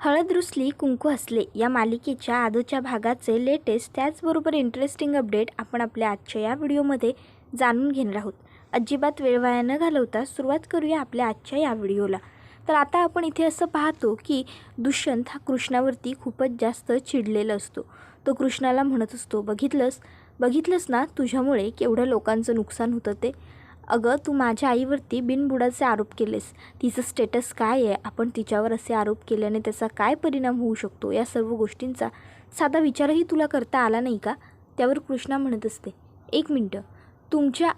हळद रुसली कुंकू हसले या मालिकेच्या आजच्या भागाचे लेटेस्ट त्याचबरोबर इंटरेस्टिंग अपडेट आपण आपल्या आजच्या या व्हिडिओमध्ये जाणून घेणार आहोत. अजिबात वेळ वाया न घालवता सुरुवात करूया आपल्या आजच्या या व्हिडिओला. तर आता आपण इथे असं पाहतो की दुष्यंत हा कृष्णावरती खूपच जास्त चिडलेला असतो. तो कृष्णाला म्हणत असतो बघितलंस? बघितलंस ना तुझ्यामुळे केवढ्या लोकांचं नुकसान होतं ते? अगं तू माझ्या आईवरती बिनबुडाचे आरोप केलेस. तिचं स्टेटस काय आहे? आपण तिच्यावर असे आरोप केल्याने त्याचा काय परिणाम होऊ शकतो? या सर्व गोष्टींचा साधा विचारही तुला करता आला नाही का? त्यावर कृष्णा म्हणत असते. एक मिनटं. तुमच्या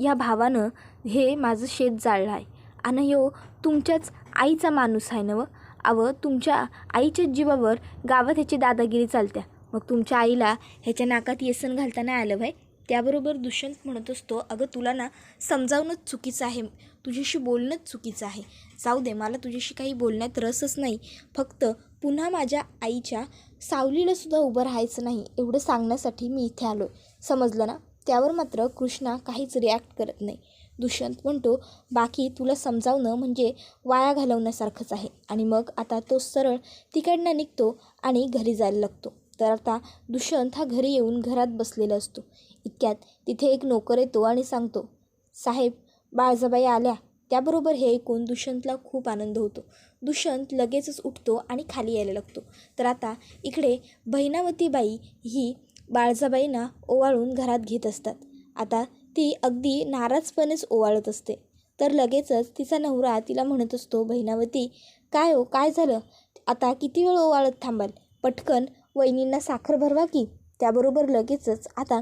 या भावानं हे माझं शेत जाळलं आहे. आणि ह्यो तुमच्याच आईचा माणूस आहे ना व अवं तुमच्या आईच्याच जीवावर गावात ह्याची दादागिरी चालत्या. मग तुमच्या आईला ह्याच्या नाकात येसन घालताना आलं भाई त्याबरोबर दुष्यंत म्हणत असतो अगं तुला ना समजावणंच चुकीचं आहे. तुझ्याशी बोलणंच चुकीचं आहे. जाऊ दे मला तुझ्याशी काही बोलण्यात रसच नाही. फक्त पुन्हा माझ्या आईच्या सावलीला सुद्धा उभं राहायचं नाही एवढं सांगण्यासाठी मी इथे आलो आहे समजलं ना? त्यावर मात्र कृष्णा काहीच रिॲक्ट करत नाही. दुष्यंत म्हणतो बाकी तुला समजावणं म्हणजे वाया घालवण्यासारखंच आहे. आणि मग आता तो सरळ तिकडनं निघतो आणि घरी जायला लागतो. तर आता दुष्यंत हा घरी येऊन घरात बसलेला असतो. इतक्यात तिथे एक नोकर येतो आणि सांगतो साहेब बाळजाबाई आल्या. त्याबरोबर हे ऐकून दुष्यंतला खूप आनंद होतो. दुष्यंत लगेचच उठतो आणि खाली यायला लागतो. तर आता इकडे बहिणावतीबाई ही बाळजाबाईंना ओवाळून घरात घेत असतात. आता ती अगदी नाराजपणेच ओवाळत असते. तर लगेचच तिचा नवरा तिला म्हणत असतो बहिणावती काय हो काय झालं? आता किती वेळ ओवाळत थांबाल? पटकन वहिनींना साखर भरवा की? त्याबरोबर लगेचच आता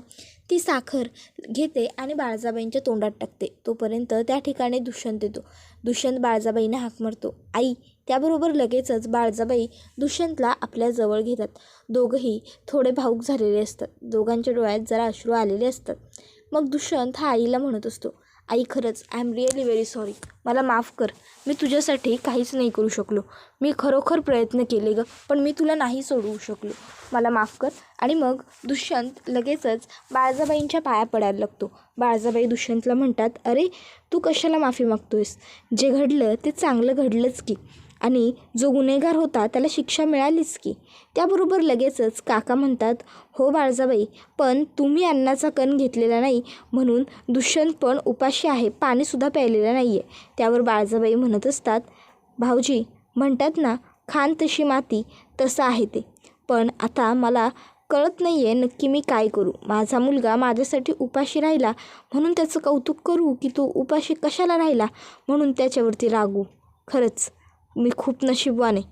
ती साखर घेते आणि बाळजाबाईंच्या तोंडात टाकते. तोपर्यंत त्या ठिकाणी दुष्यंत येतो. दुष्यंत बाळजाबाईंना हाक मारतो. आई त्याबरोबर लगेचच बाळजाबाई दुष्यंतला आपल्या जवळ घेतात. दोघंही थोडे भाऊक झालेले असतात. दोघांच्या डोळ्यात जरा अश्रू आलेले असतात. मग दुष्यंत हा आईला म्हणत असतो आई खरंच I am really very sorry मला माफ कर. मी तुझ्यासाठी काहीच नाही करू शकलो. मी खरोखर प्रयत्न केले ग पण मी तुला नाही सोडवू शकलो. मला माफ कर. आणि मग दुष्यंत लगेचच बाळजाबाईंच्या पाया पडायला लागतो. बाळजाबाई दुष्यंतला म्हणतात अरे तू कशाला माफी मागतोयस? जे घडलं ते चांगलं घडलंच की. आणि जो गुन्हेगार होता त्याला शिक्षा मिळालीच की. त्याबरोबर लगेचच काका म्हणतात हो बाळजाबाई पण तुम्ही अन्नाचा कण घेतलेला नाही म्हणून दुष्यंत पण उपाशी आहे पाणीसुद्धा प्यायलेलं नाही आहे त्यावर बाळजाबाई म्हणत असतात भाऊजी म्हणतात ना खान तशी माती तसं आहे ते. पण आता मला कळत नाही आहे नक्की मी काय करू. माझा मुलगा माझ्यासाठी उपाशी राहिला म्हणून त्याचं कौतुक करू की तो उपाशी कशाला राहिला म्हणून त्याच्यावरती रागू. खरंच मी खूप नशीबवान आहे.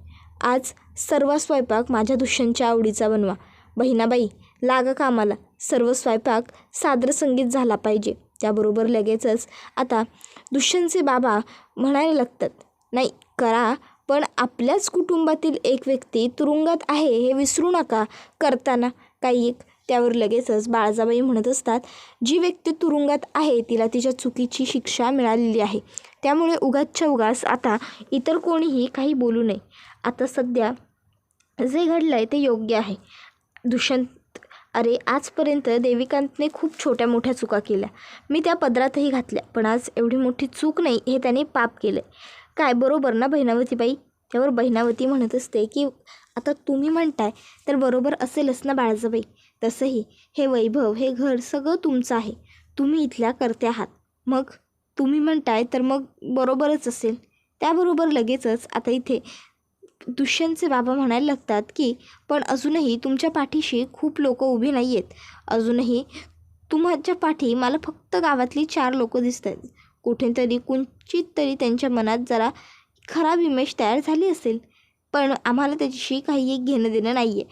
आज सर्व स्वयंपाक माझ्या दुष्यंतच्या आवडीचा बनवा. बहिणाबाई लागा कामाला. सर्व स्वयंपाक सादर संगीत झाला पाहिजे. त्याबरोबर लगेचच आता दुष्यंतचे बाबा म्हणायला लागतात नाही करा पण आपल्याच कुटुंबातील एक व्यक्ती तुरुंगात आहे हे विसरू नका करताना. काही एक त्यावर लगेचच बाळजाबाई म्हणत असतात जी व्यक्ती तुरुंगात आहे तिला तिच्या चुकीची शिक्षा मिळालेली आहे. त्यामुळे उगाचच्या उगास आता इतर कोणीही काही बोलू नये. आता सध्या जे घडलं आहे ते योग्य आहे. दुष्यंत अरे आजपर्यंत देविकांतने खूप छोट्या मोठ्या चुका केल्या. मी त्या पदरातही घातल्या पण आज एवढी मोठी चूक नाही हे त्याने पाप केलं काय बरोबर ना बहिणावतीबाई? त्यावर बहिणावती म्हणत असते की आता तुम्ही म्हणताय तर बरोबर असेलच ना बाळजाबाई? तसंही हे वैभव हे घर सगळं तुमचं आहे. तुम्ही इथल्या करते आहात. मग? तुम्ही म्हणताय तर मग बरोबरच असेल. त्याबरोबर लगेचच आता इथे दुष्यंतचे बाबा म्हणायला लागतात की पण अजूनही तुमच्या पाठीशी खूप लोक उभी नाही आहेत अजूनही तुमच्या पाठी मला फक्त गावातली चार लोक दिसत आहेत कुठेतरी कुंचित तरी त्यांच्या मनात जरा खराब इमेज तयार झाली असेल. पण आम्हाला त्याच्याशी काही एक घेणं देणं नाही आहे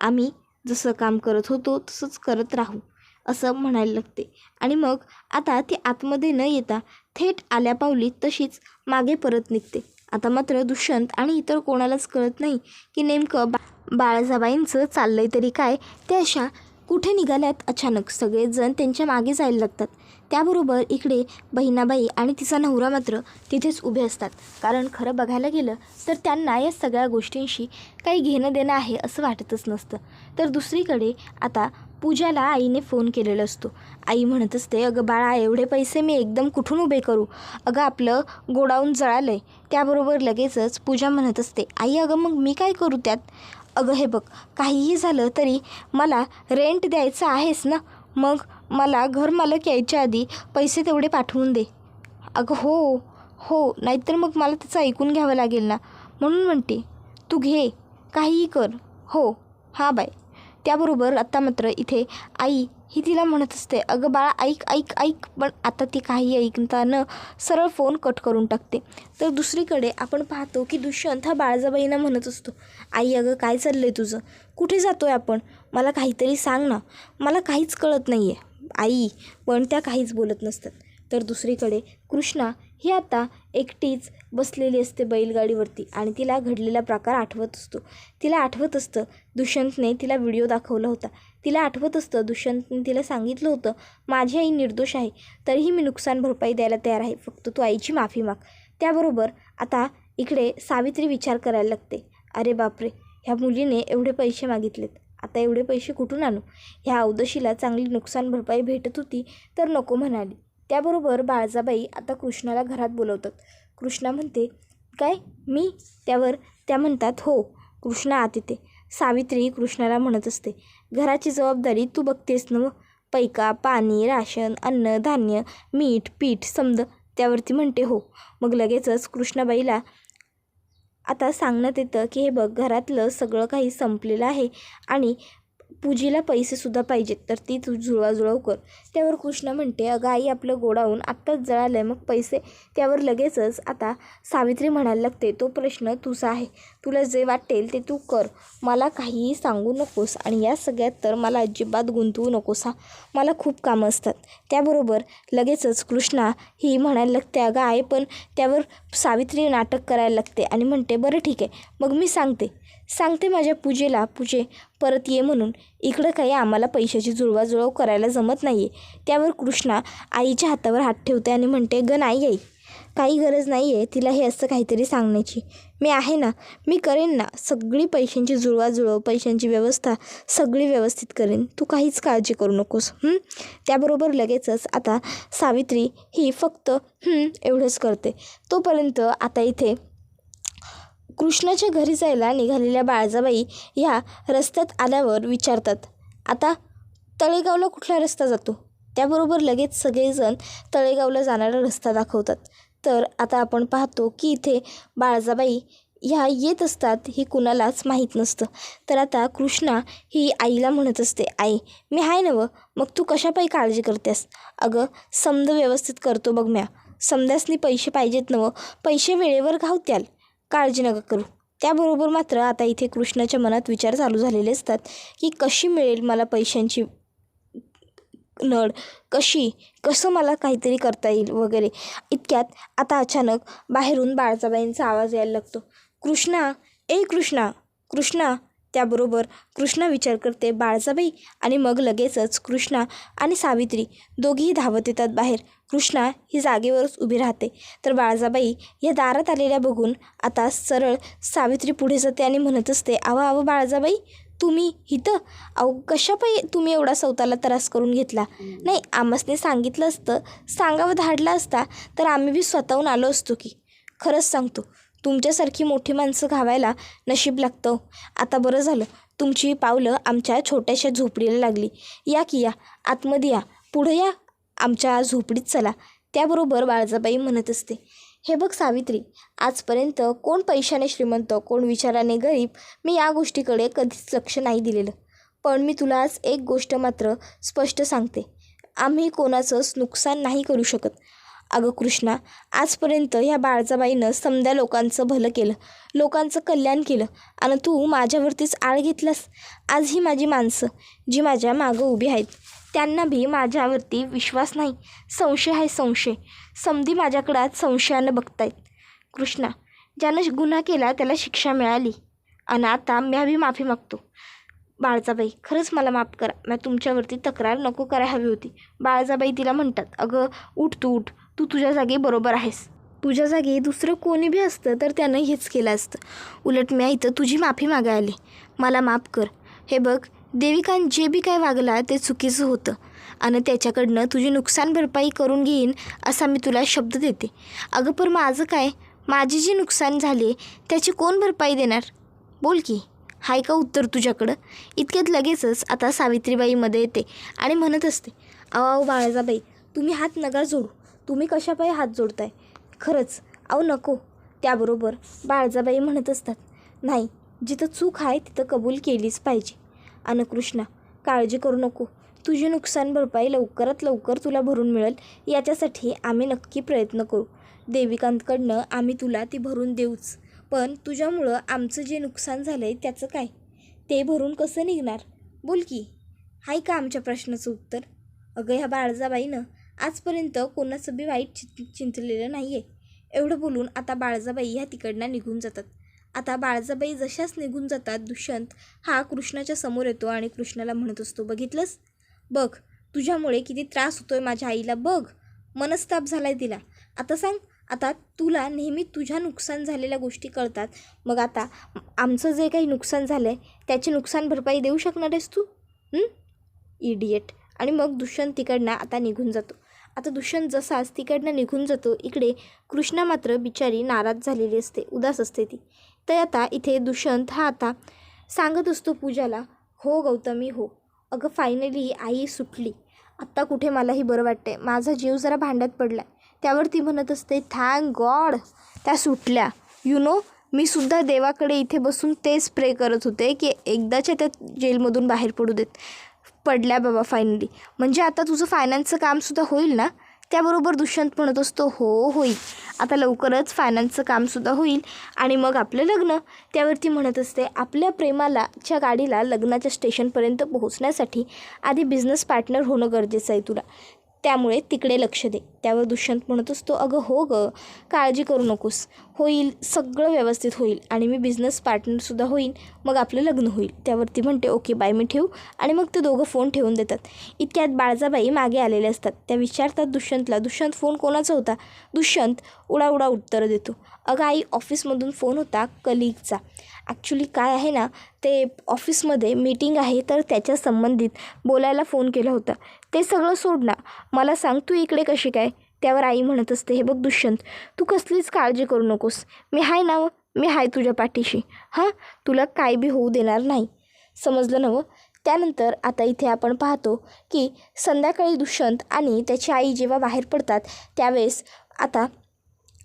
आम्ही जसं काम करत होतो तसंच करत राहू असं म्हणायला लागते. आणि मग आता ती आतमध्ये न येता थेट आल्या पावली तशीच मागे परत निघते. आता मात्र दुष्यंत आणि इतर कोणालाच कळत नाही की नेमकं बा बाळजाबाईंचं चाललंय तरी काय त्या अशा कुठे निघाल्यात अचानक? सगळेजण त्यांच्या मागे जायला लागतात. त्याबरोबर इकडे बहिणाबाई आणि तिचा नवरा मात्र तिथेच उभे असतात. कारण खरं बघायला गेलं तर त्यांना या सगळ्या गोष्टींशी काही घेणं देणं आहे असं वाटतच नसतं. तर दुसरीकडे आता पूजाला आईने फोन केलेला असतो. आई म्हणत असते अगं बाळा एवढे पैसे मी एकदम कुठून उभे करू? अगं आपलं गोडाऊन जळालं आहे त्याबरोबर लगेचच पूजा म्हणत असते आई अगं मग मी काय करू त्यात? अगं हे बघ काहीही झालं तरी मला रेंट द्यायचं आहेस ना? मग मला घरमालक यायच्या आधी पैसे तेवढे पाठवून दे. अगं हो हो नाहीतर मग मला त्याचं ऐकून घ्यावं लागेल ना. म्हणून म्हणते तू घे काहीही कर. हो. हां बाय. त्याबरोबर आत्ता मात्र इथे आई ही तिला म्हणत असते अगं बाळा ऐक ऐक ऐक. पण आता ती काही ऐकताना सरळ फोन कट करून टाकते. तर दुसरीकडे आपण पाहतो की दुष्यंत हा बाळजाबाईंना म्हणत असतो आई अगं काय चाललं आहे तुझं? कुठे जातो आहे आपण? मला काहीतरी सांग ना. मला काहीच कळत नाही आहे आई पण त्या काहीच बोलत नसतात. तर दुसरीकडे कृष्णा ही आता एकटीच बसलेली असते बैलगाडीवरती आणि तिला घडलेला प्रकार आठवत असतो. तिला आठवत असतं दुष्यंतने तिला व्हिडिओ दाखवला होता. तिला आठवत असतं दुष्यंतने तिला सांगितलं होतं माझी आई निर्दोष आहे तरीही मी नुकसान भरपाई द्यायला तयार आहे फक्त तू आईची माफी माग. त्याबरोबर आता इकडे सावित्री विचार करायला लागते. अरे बापरे ह्या मुलीने एवढे पैसे मागितलेत. आता एवढे पैसे कुठून आणू? ह्या अवदशीला चांगली नुकसान भरपाई भेटत होती तर नको म्हणाली. त्याबरोबर बाळजाबाई आता कृष्णाला घरात बोलवतात. कृष्णा म्हणते काय? मी? त्यावर? त्या म्हणतात हो कृष्णा आत येते सावित्री कृष्णाला म्हणत असते घराची जबाबदारी तू बघतेस न पैका पाणी राशन अन्न धान्य मीठ पीठ समद. त्यावरती म्हणते हो. मग लगेचच कृष्णाबाईला आता सांगण्यात येतं की हे बघ घरातलं सगळं काही संपलेलं आहे आणि पूजेला पैसेसुद्धा पाहिजेत तर ती तू जुळवाजुळव कर. त्यावर कृष्णा म्हणते अगं आई आपलं गोडाऊन आत्ताच जळालं आहे मग पैसे त्यावर लगेचच आता सावित्री म्हणायला लागते तो प्रश्न तुझा आहे. तुला जे वाटेल ते तू कर. मला काहीही सांगू नकोस आणि या सगळ्यात तर मला अजिबात गुंतवू नकोस हा. मला खूप कामं असतात. त्याबरोबर लगेचच कृष्णा ही म्हणायला लागते अगं आहे पण त्यावर सावित्री नाटक करायला लागते. आणि म्हणते बरं ठीक आहे. मग मी सांगते. सांगते माझ्या पूजेला पूजे परत ये म्हणून. इकडं काही आम्हाला पैशाची जुळवाजुळव करायला जमत नाही आहे त्यावर कृष्णा आईच्या हातावर हात ठेवते आणि म्हणते ग नाही आई. काही गरज नाही आहे तिला हे असं काहीतरी सांगण्याची. मी आहे ना मी करेन ना. सगळी पैशांची जुळवाजुळव पैशांची व्यवस्था सगळी व्यवस्थित करेन. तू काहीच काळजी करू नकोस. त्याबरोबर लगेचच आता सावित्री ही फक्त एवढंच करते. तोपर्यंत आता इथे कृष्णाच्या घरी जायला निघालेल्या बाळजाबाई ह्या रस्त्यात आल्यावर विचारतात आता तळेगावला कुठला रस्ता जातो? त्याबरोबर लगेच सगळेजण तळेगावला जाणारा रस्ता दाखवतात. तर आता आपण पाहतो की इथे बाळजाबाई ह्या येत असतात हे कुणालाच माहीत नसतं. तर आता कृष्णा ही आईला म्हणत असते आई मी आहे नवं मग तू कशापायी काळजी करतेस? अगं समद व्यवस्थित करतो बघ म्या. समद्यासनी पैसे पाहिजेत नवं. पैसे वेळेवर घावत्याल. काळजी नका करू. त्याबरोबर मात्र आता इथे कृष्णाच्या मनात विचार चालू झालेले असतात की कशी मिळेल मला पैशांची नळ? कशी? कसं मला काहीतरी करता येईल वगैरे? इतक्यात आता अचानक बाहेरून बाळजाबाईंचा आवाज यायला लागतो. कृष्णा ए कृष्णा कृष्णा त्याबरोबर कृष्णा विचार करते बाळजाबाई आणि मग लगेचच कृष्णा आणि सावित्री दोघीही धावत येतात बाहेर. कृष्णा ही जागेवरच उभी राहते. तर बाळजाबाई या दारात आलेल्या बघून आता सरळ सावित्री पुढे जाते आणि म्हणत असते आवा आवा बाळजाबाई तुम्ही इथं? अहो कशापायी तुम्ही एवढा स्वतःला त्रास करून घेतला? नाही आमसने सांगितलं असतं सांगावं धाडलं असता तर आम्ही बी स्वतःहून आलो असतो की. खरंच सांगतो तुमच्यासारखी मोठी माणसं घावायला नशीब लागतं. आता बरं झालं. तुमची पावलं आमच्या छोट्याशा झोपडीला लागली. या की या. आतमध्ये या. पुढं या. आमच्या झोपडीत चला. त्याबरोबर बाळजाबाई म्हणत असते. हे बघ सावित्री आजपर्यंत कोण पैशाने श्रीमंत कोण विचाराने गरीब मी या गोष्टीकडे कधीच लक्ष नाही दिलेलं. पण मी तुला आज एक गोष्ट मात्र स्पष्ट सांगते. आम्ही कोणाचंच नुकसान नाही करू शकत. अगं कृष्णा आजपर्यंत ह्या बाळजाबाईनं समद्या लोकांचं भलं केलं लोकांचं कल्याण केलं आणि तू माझ्यावरतीच आळ घेतलास. आज ही माझी माणसं जी माझ्या मागं उभी आहेत त्यांना बी माझ्यावरती विश्वास नाही. संशय आहे संशय. समधी माझ्याकडं आज संशयानं बघतायत. कृष्णा ज्यानं गुन्हा केला त्याला शिक्षा मिळाली आणि आता मी बी माफी मागतो. बाळजाबाई खरंच मला माफ करा. मी तुमच्यावरती तक्रार नको करायला हवी होती. बाळजाबाई तिला म्हणतात अगं उठ तू उठ. तू तुझ्या जागी बरोबर आहेस. तुझ्या जागी दुसरं कोणी बी असतं तर त्यानं हेच केलं असतं. उलट मी इथं तुझी माफी मागायला आली. मला माफ कर. हे बघ देविकांत जे बी काय वागला ते चुकीचं होतं. आणि त्याच्याकडनं तुझी नुकसान भरपाई करून घेईन असा मी तुला शब्द देते. अगं पण माझं काय? माझी जी नुकसान झाली त्याची कोण भरपाई देणार? बोल की. हाय का उत्तर तुझ्याकडं? इतक्यात लगेचच आता सावित्रीबाईमध्ये येते आणि म्हणत असते अहो अहो तुम्ही हात नका जोडू. तुम्ही कशापायी हात जोडताय? खरंच अहो नको. त्याबरोबर बाळजाबाई म्हणत असतात नाही जिथं चूक आहे तिथं कबूल केलीच पाहिजे. आणि कृष्णा काळजी करू नको. तुझी नुकसान भरपाई लवकरात लवकर तुला भरून मिळेल. याच्यासाठी आम्ही नक्की प्रयत्न करू. देविकांतकडनं आम्ही तुला ती भरून देऊच. पण तुझ्यामुळं आमचं जे नुकसान झालं आहे त्याचं काय? ते भरून कसं निघणार? बोल की. हाय का आमच्या प्रश्नाचं उत्तर? अगं ह्या बाळजाबाईनं आजपर्यंत कोणाचं बी वाईट चि चिंतलेलं नाही आहे एवढं बोलून आता बाळजाबाई ह्या तिकडनं निघून जातात. आता बाळजाबाई जशाच निघून जातात दुष्यंत हा कृष्णाच्या समोर येतो आणि कृष्णाला म्हणत असतो बघितलंस? बघ तुझ्यामुळे किती त्रास होतोय माझ्या आईला बघ. मनस्ताप झालाय तिला. आता सांग आता तुला नेहमी तुझ्या नुकसान झालेल्या गोष्टी कळतात. मग आता आमचं जे काही नुकसान झालं आहे त्याची नुकसान भरपाई देऊ शकणार आहेस तू? इडियट. आणि मग दुष्यंत तिकडनं आता निघून जातो. आता दुष्यंत जसाच तिकडनं निघून जातो इकडे कृष्णा मात्र बिचारी नाराज झालेली असते उदास असते ती. तर आता इथे दुष्यंत हा आता सांगत असतो पूजाला हो गौतमी हो. अगं फायनली आई सुटली. आत्ता कुठे मलाही बरं वाटतंय. माझा जीव जरा भांड्यात पडला त्यावर ती म्हणत असते थँक गॉड त्या सुटल्या. यु नो मी सुद्धा देवाकडे इथे बसून तेच प्रे करत होते की एकदाच्या त्या जेलमधून बाहेर पडू देत. पडल्या बाबा फायनली म्हणजे आता तुझं फायनान्सचं कामसुद्धा होईल ना? त्याबरोबर दुष्यंत म्हणत असतो हो होईल. आता लवकरच फायनान्सचं कामसुद्धा होईल. आणि मग आपलं लग्न. त्यावरती म्हणत असते आपल्या प्रेमाला च्या गाडीला लग्नाच्या स्टेशनपर्यंत पोहोचण्यासाठी आधी बिझनेस पार्टनर होणं गरजेचं आहे तुला. त्यामुळे तिकडे लक्ष दे. त्यावर दुष्यंत म्हणत असतो अगं हो गं काळजी करू नकोस. होईल सगळं व्यवस्थित होईल आणि मी बिझनेस पार्टनरसुद्धा होईन. मग आपलं लग्न होईल. त्यावरती म्हणते ओके बाय मी ठेवू. आणि मग ते दोघं फोन ठेवून देतात. इतक्यात बाळजाबाई मागे आलेले असतात. त्या विचारतात दुष्यंतला दुष्यंत फोन कोणाचा होता? दुष्यंत उडा उडा उत्तरं देतो. अगं आई ऑफिसमधून फोन होता कलिगचा ॲक्च्युली काय आहे ना ते ऑफिसमध्ये मीटिंग आहे तर त्याच्या संबंधित बोलायला फोन केला होता. ते सगळं सोड ना. मला सांग तू इकडे कशी काय? त्यावर आई म्हणत असते हे बघ दुष्यंत तू कसलीच काळजी करू नकोस. मी हाय ना मी हाय तुझ्या पाठीशी. हां? तुला काय बी होऊ देणार नाही. समजलं नवं त्यानंतर आता इथे आपण पाहतो की संध्याकाळी दुष्यंत आणि त्याची आई जेव्हा बाहेर पडतात त्यावेळेस आता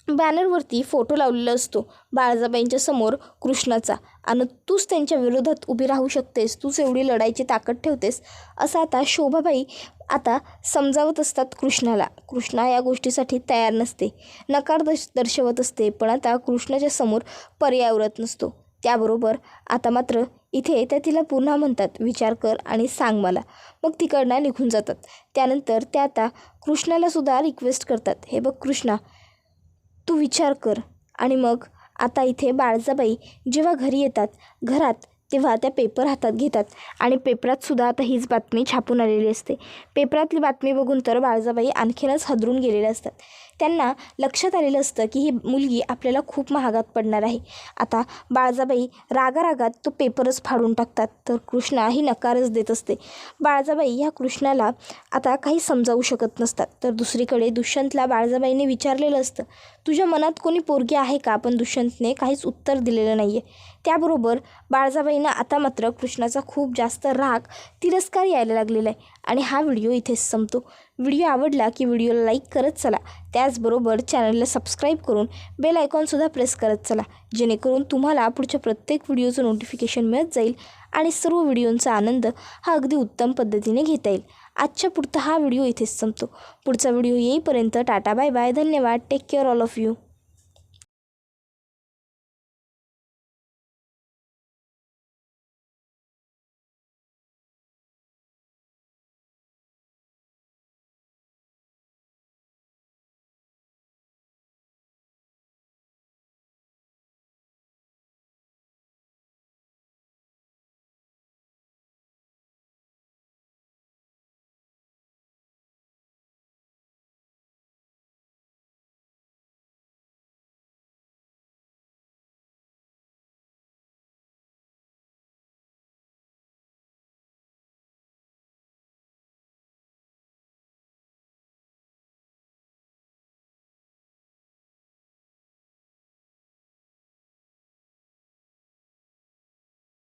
बॅनरवरती फोटो लावलेला असतो. बाळजाबाईंच्या समोर कृष्णाचा. आणि तूच त्यांच्या विरोधात उभी राहू शकतेस. तूच एवढी लढायची ताकद ठेवतेस. असं आता शोभाबाई आता समजावत असतात कृष्णाला. कृष्णा या गोष्टीसाठी तयार नसते. नकार दश दर्शवत असते. पण आता कृष्णाच्या समोर पर्याय उरत नसतो. त्याबरोबर आता मात्र इथे त्या तिला पुन्हा म्हणतात विचार कर आणि सांग मला. मग तिकडनं निघून जातात. त्यानंतर त्या आता कृष्णाला सुद्धा रिक्वेस्ट करतात. हे बघ कृष्णा तू विचार कर. आणि मग आता इथे बाळजाबाई जेव्हा घरी येतात घरात तेव्हा त्या पेपर हातात घेतात. आणि पेपरातसुद्धा आता हीच बातमी छापून आलेली असते. पेपरातली बातमी बघून तर बाळजाबाई आणखीनच हदरून गेलेल्या असतात. त्यांना लक्षात आलेलं असतं की ही मुलगी आपल्याला खूप महागात पडणार आहे. आता बाळजाबाई रागारागात तो पेपरच फाडून टाकतात तर कृष्णा ही नकारच देत असते. बाळजाबाई ह्या कृष्णाला आता काही समजावू शकत नसतात तर दुसरीकडे दुष्यंतला बाळजाबाईने विचारलेलं असतं तुझ्या मनात कोणी पोरगी आहे का? पण दुष्यंतने काहीच उत्तर दिलेलं नाही आहे त्याबरोबर बाळजाबाईंना आता मात्र कृष्णाचा खूप जास्त राग तिरस्कार यायला लागलेला आहे आणि हा व्हिडिओ इथेच संपतो. व्हिडिओ आवडला की व्हिडिओला लाईक करत चला. त्याचबरोबर चॅनलला सबस्क्राईब करून बेल आयकॉनसुद्धा प्रेस करत चला. जेणेकरून तुम्हाला पुढच्या प्रत्येक व्हिडिओचं नोटिफिकेशन मिळत जाईल आणि सर्व व्हिडिओंचा आनंद हा अगदी उत्तम पद्धतीने घेता येईल. आजच्या पुरता हा व्हिडिओ इथेच संपतो. पुढचा व्हिडिओ येईपर्यंत टाटा बाय बाय. धन्यवाद. Take care all of you.